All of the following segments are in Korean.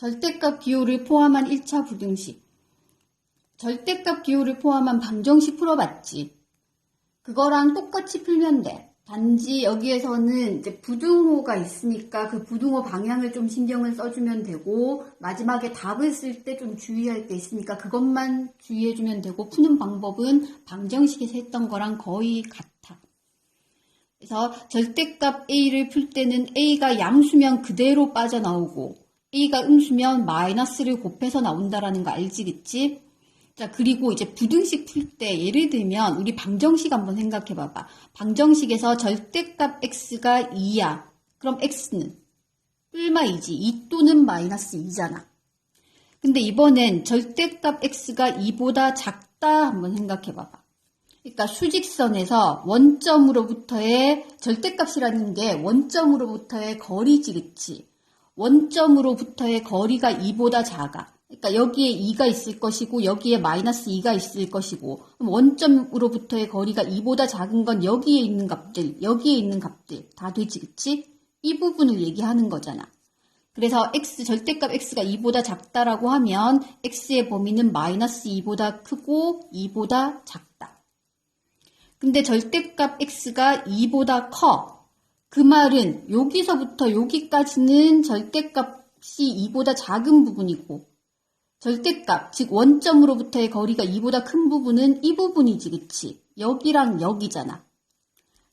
절대값 기호를 포함한 1차 부등식. 절대값 기호를 포함한 방정식 풀어봤지. 그거랑 똑같이 풀면 돼. 단지 여기에서는 이제 부등호가 있으니까 그 부등호 방향을 좀 신경을 써주면 되고, 마지막에 답을 쓸 때 좀 주의할 게 있으니까 그것만 주의해주면 되고, 푸는 방법은 방정식에서 했던 거랑 거의 같아. 그래서 절대값 A를 풀 때는 A가 양수면 그대로 빠져나오고, A가 음수면 마이너스를 곱해서 나온다라는 거 알지겠지? 자, 그리고 이제 부등식 풀 때 예를 들면 우리 방정식 한번 생각해 봐봐. 방정식에서 절대값 x가 2야. 그럼 x는 뿔마 2지. 2 또는 마이너스 2잖아. 근데 이번엔 절대값 x가 2보다 작다 한번 생각해 봐봐. 그러니까 수직선에서 원점으로부터의 절대값이라는 게 원점으로부터의 거리지, 그치? 원점으로부터의 거리가 2보다 작아. 그러니까 여기에 2가 있을 것이고 여기에 마이너스 2가 있을 것이고 원점으로부터의 거리가 2보다 작은 건 여기에 있는 값들, 여기에 있는 값들 다 되지, 그치? 이 부분을 얘기하는 거잖아. 그래서 x 절대값 x가 2보다 작다라고 하면 x의 범위는 마이너스 2보다 크고 2보다 작다. 근데 절대값 x가 2보다 커. 그 말은 여기서부터 여기까지는 절대값이 2보다 작은 부분이고 절대값, 즉 원점으로부터의 거리가 2보다 큰 부분은 이 부분이지, 그치? 여기랑 여기잖아.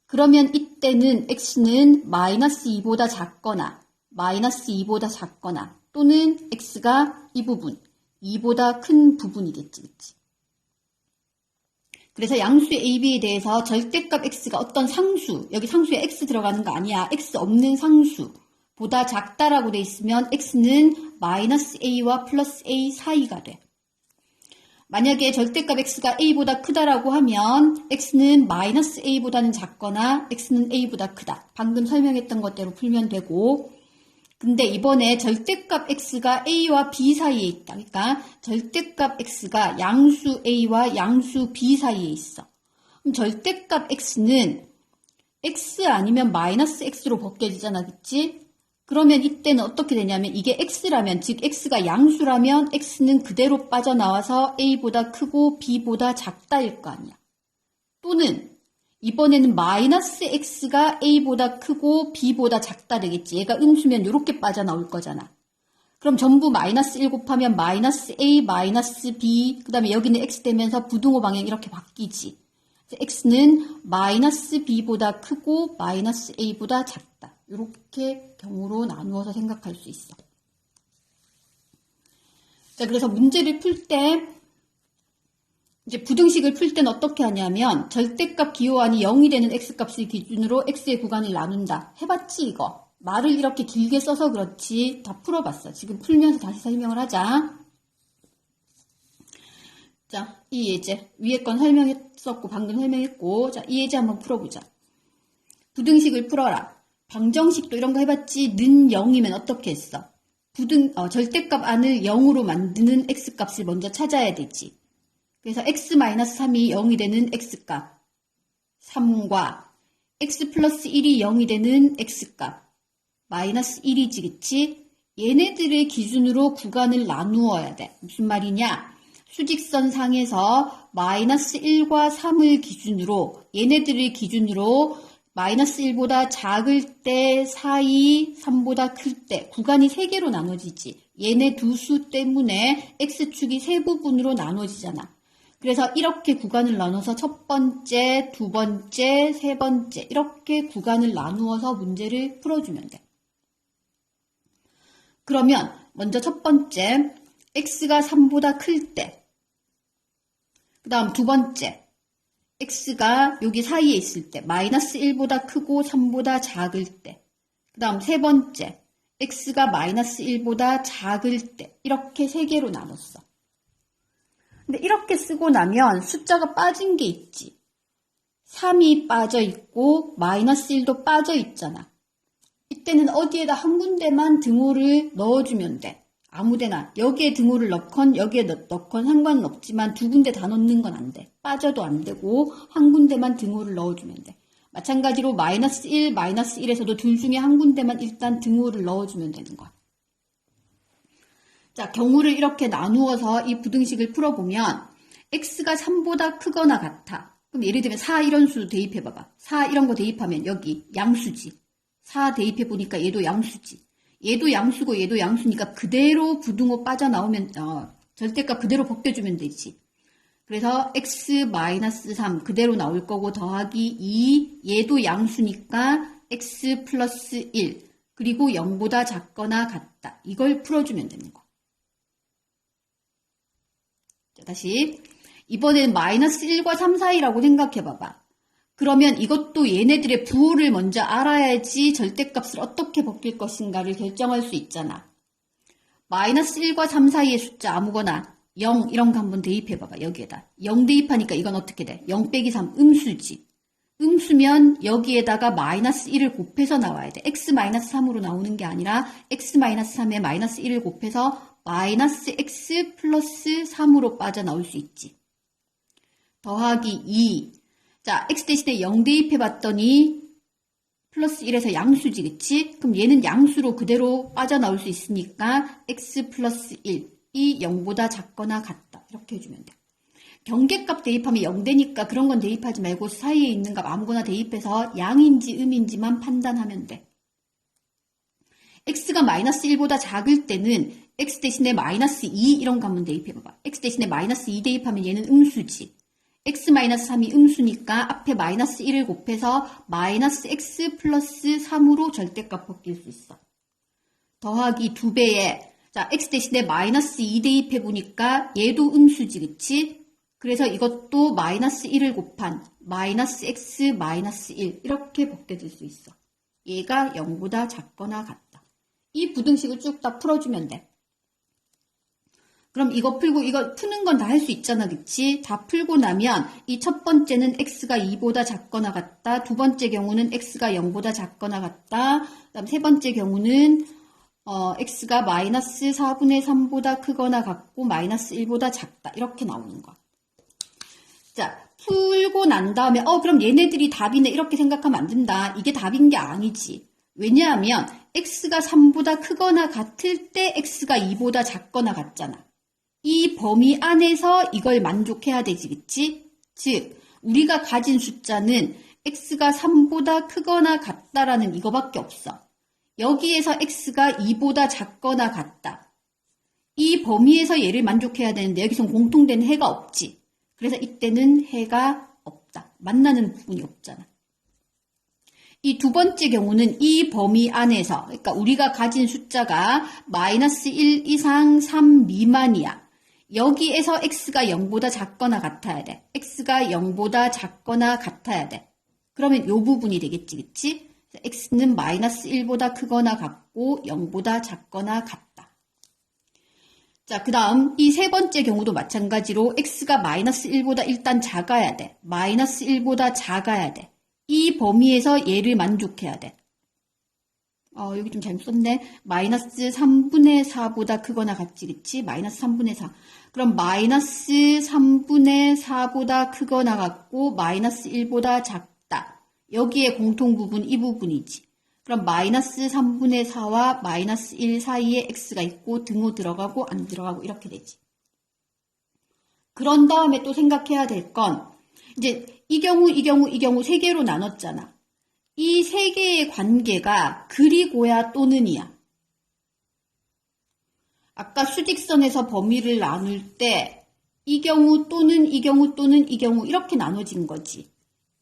그러면 이때는 x는 마이너스 2보다 작거나 마이너스 2보다 작거나 또는 x가 이 부분, 2보다 큰 부분이겠지, 그치? 그래서 양수 AB에 대해서 절대값 x가 어떤 상수, 여기 상수에 x 들어가는 거 아니야. x 없는 상수. 보다 작다라고 돼 있으면 x는 마이너스 a와 플러스 a 사이가 돼. 만약에 절대값 x가 a보다 크다라고 하면 x는 마이너스 a보다는 작거나 x는 a보다 크다. 방금 설명했던 것대로 풀면 되고 근데 이번에 절대값 x가 a와 b 사이에 있다. 그러니까 절대값 x가 양수 a와 양수 b 사이에 있어. 그럼 절대값 x는 x 아니면 마이너스 x로 벗겨지잖아. 그치? 그러면 이때는 어떻게 되냐면 이게 x라면 즉 x가 양수라면 x는 그대로 빠져나와서 a보다 크고 b보다 작다일 거 아니야. 또는 이번에는 마이너스 x가 a보다 크고 b보다 작다 되겠지. 얘가 음수면 이렇게 빠져나올 거잖아. 그럼 전부 마이너스 1 곱하면 마이너스 a 마이너스 b 그 다음에 여기는 x 되면서 부등호 방향 이렇게 바뀌지. x는 마이너스 b보다 크고 마이너스 a보다 작다. 이렇게 경우로 나누어서 생각할 수 있어. 자, 그래서 문제를 풀 때, 이제 부등식을 풀 때는 어떻게 하냐면, 절대값 기호안이 0이 되는 x값을 기준으로 x의 구간을 나눈다. 해봤지, 이거? 말을 이렇게 길게 써서 그렇지. 다 풀어봤어. 지금 풀면서 다시 설명을 하자. 자, 이 예제. 위에 건 설명했었고, 방금 설명했고. 자, 이 예제 한번 풀어보자. 부등식을 풀어라. 방정식도 이런 거 해봤지. 는 0이면 어떻게 했어? 부등, 어, 절대값 안을 0으로 만드는 x값을 먼저 찾아야 되지. 그래서 x-3이 0이 되는 x값. 3과 x 플러스 1이 0이 되는 x값. 마이너스 1이지, 그치? 얘네들의 기준으로 구간을 나누어야 돼. 무슨 말이냐? 수직선 상에서 마이너스 1과 3을 기준으로 얘네들을 기준으로 마이너스 1보다 작을 때, 4, 2, 3보다 클 때 구간이 3개로 나눠지지. 얘네 두 수 때문에 x축이 세 부분으로 나눠지잖아. 그래서 이렇게 구간을 나눠서 첫 번째, 두 번째, 세 번째 이렇게 구간을 나누어서 문제를 풀어주면 돼. 그러면 먼저 첫 번째, x가 3보다 클 때, 그 다음 두 번째, x가 여기 사이에 있을 때, 마이너스 1보다 크고 3보다 작을 때, 그 다음 세 번째, x가 마이너스 1보다 작을 때, 이렇게 세 개로 나눴어. 근데 이렇게 쓰고 나면 숫자가 빠진 게 있지. 3이 빠져 있고, 마이너스 1도 빠져 있잖아. 이때는 어디에다 한 군데만 등호를 넣어주면 돼. 아무데나 여기에 등호를 넣건 여기에 넣건 상관은 없지만 두 군데 다 넣는 건 안 돼. 빠져도 안 되고 한 군데만 등호를 넣어주면 돼. 마찬가지로 마이너스 1, 마이너스 1에서도 둘 중에 한 군데만 일단 등호를 넣어주면 되는 거야. 자, 경우를 이렇게 나누어서 이 부등식을 풀어보면 x가 3보다 크거나 같아. 그럼 예를 들면 4 이런 수 대입해봐봐. 4 이런 거 대입하면 여기 양수지. 4 대입해보니까 얘도 양수지. 얘도 양수고 얘도 양수니까 그대로 부등호 빠져나오면 어, 절대값 그대로 벗겨주면 되지. 그래서 x-3 그대로 나올 거고 더하기 2 얘도 양수니까 x 플러스 1 그리고 0보다 작거나 같다. 이걸 풀어주면 되는 거. 자, 다시 이번에는 마이너스 1과 3 사이라고 생각해 봐봐. 그러면 이것도 얘네들의 부호를 먼저 알아야지 절대값을 어떻게 벗길 것인가를 결정할 수 있잖아. 마이너스 1과 3 사이의 숫자 아무거나 0 이런 거 한번 대입해 봐봐 여기에다 0 대입하니까 이건 어떻게 돼? 0 빼기 3 음수지 음수면 여기에다가 마이너스 1을 곱해서 나와야 돼 x 마이너스 3으로 나오는 게 아니라 x 마이너스 3에 마이너스 1을 곱해서 마이너스 x 플러스 3으로 빠져나올 수 있지 더하기 2 자, x 대신에 0 대입해 봤더니 플러스 1에서 양수지, 그치? 그럼 얘는 양수로 그대로 빠져나올 수 있으니까 x 플러스 1, 이 0보다 작거나 같다. 이렇게 해주면 돼. 경계값 대입하면 0 되니까 그런 건 대입하지 말고 사이에 있는 값 아무거나 대입해서 양인지 음인지만 판단하면 돼. X가 마이너스 1보다 작을 때는 x 대신에 마이너스 2 이런 거 한번 대입해봐봐. x 대신에 마이너스 2 대입하면 얘는 음수지. x-3이 음수니까 앞에 마이너스 1을 곱해서 마이너스 x 플러스 3으로 절대값 벗길 수 있어. 더하기 2배에 자 x 대신에 마이너스 2 대입해보니까 얘도 음수지 그치? 그래서 이것도 마이너스 1을 곱한 마이너스 x 마이너스 1 이렇게 벗겨질 수 있어. 얘가 0보다 작거나 같다. 이 부등식을 쭉 다 풀어주면 돼. 그럼 이거 풀고 이거 푸는 건 다 할 수 있잖아, 그치? 다 풀고 나면 이 첫 번째는 x가 2보다 작거나 같다. 두 번째 경우는 x가 0보다 작거나 같다. 그 다음 세 번째 경우는 어, x가 마이너스 4분의 3보다 크거나 같고 마이너스 1보다 작다. 이렇게 나오는 거. 자, 풀고 난 다음에 어 그럼 얘네들이 답이네 이렇게 생각하면 안 된다. 이게 답인 게 아니지. 왜냐하면 x가 3보다 크거나 같을 때 x가 2보다 작거나 같잖아. 이 범위 안에서 이걸 만족해야 되지, 그치? 즉, 우리가 가진 숫자는 x가 3보다 크거나 같다라는 이거밖에 없어. 여기에서 x가 2보다 작거나 같다. 이 범위에서 얘를 만족해야 되는데 여기선 공통된 해가 없지. 그래서 이때는 해가 없다. 만나는 부분이 없잖아. 이 두 번째 경우는 이 범위 안에서, 그러니까 우리가 가진 숫자가 마이너스 1 이상 3 미만이야. 여기에서 x가 0보다 작거나 같아야 돼. x가 0보다 작거나 같아야 돼. 그러면 이 부분이 되겠지, 그치? x는 마이너스 1보다 크거나 같고 0보다 작거나 같다. 자, 그 다음 이 세 번째 경우도 마찬가지로 x가 마이너스 1보다 일단 작아야 돼. 마이너스 1보다 작아야 돼. 이 범위에서 얘를 만족해야 돼. 어, 여기 좀 잘못 썼네. 마이너스 3분의 4보다 크거나 같지, 그치? 마이너스 3분의 4. 그럼 마이너스 3분의 4보다 크거나 같고 마이너스 1보다 작다. 여기에 공통 부분 이 부분이지. 그럼 마이너스 3분의 4와 마이너스 1 사이에 x가 있고 등호 들어가고 안 들어가고 이렇게 되지. 그런 다음에 또 생각해야 될 건 이제 이 경우 이 경우 이 경우 세 개로 나눴잖아. 이 세 개의 관계가 그리고야 또는이야. 아까 수직선에서 범위를 나눌 때 이 경우 또는 이 경우 또는 이 경우 이렇게 나눠진 거지.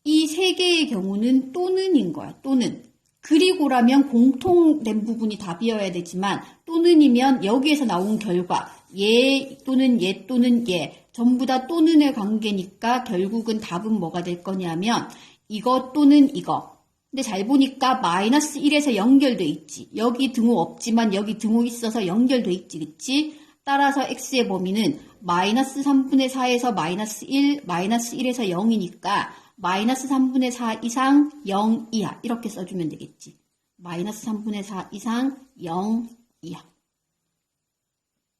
이 세 개의 경우는 또는인 거야. 또는. 그리고라면 공통된 부분이 답이어야 되지만 또는이면 여기에서 나온 결과 얘 또는 얘 또는 얘 전부 다 또는의 관계니까 결국은 답은 뭐가 될 거냐면 이거 또는 이거 근데 잘 보니까 마이너스 1에서 연결돼 있지. 여기 등호 없지만 여기 등호 있어서 연결돼 있지. 그치? 따라서 x의 범위는 마이너스 3분의 4에서 마이너스 1, 마이너스 1에서 0이니까 마이너스 3분의 4 이상 0 이하 이렇게 써주면 되겠지. 마이너스 3분의 4 이상 0 이하.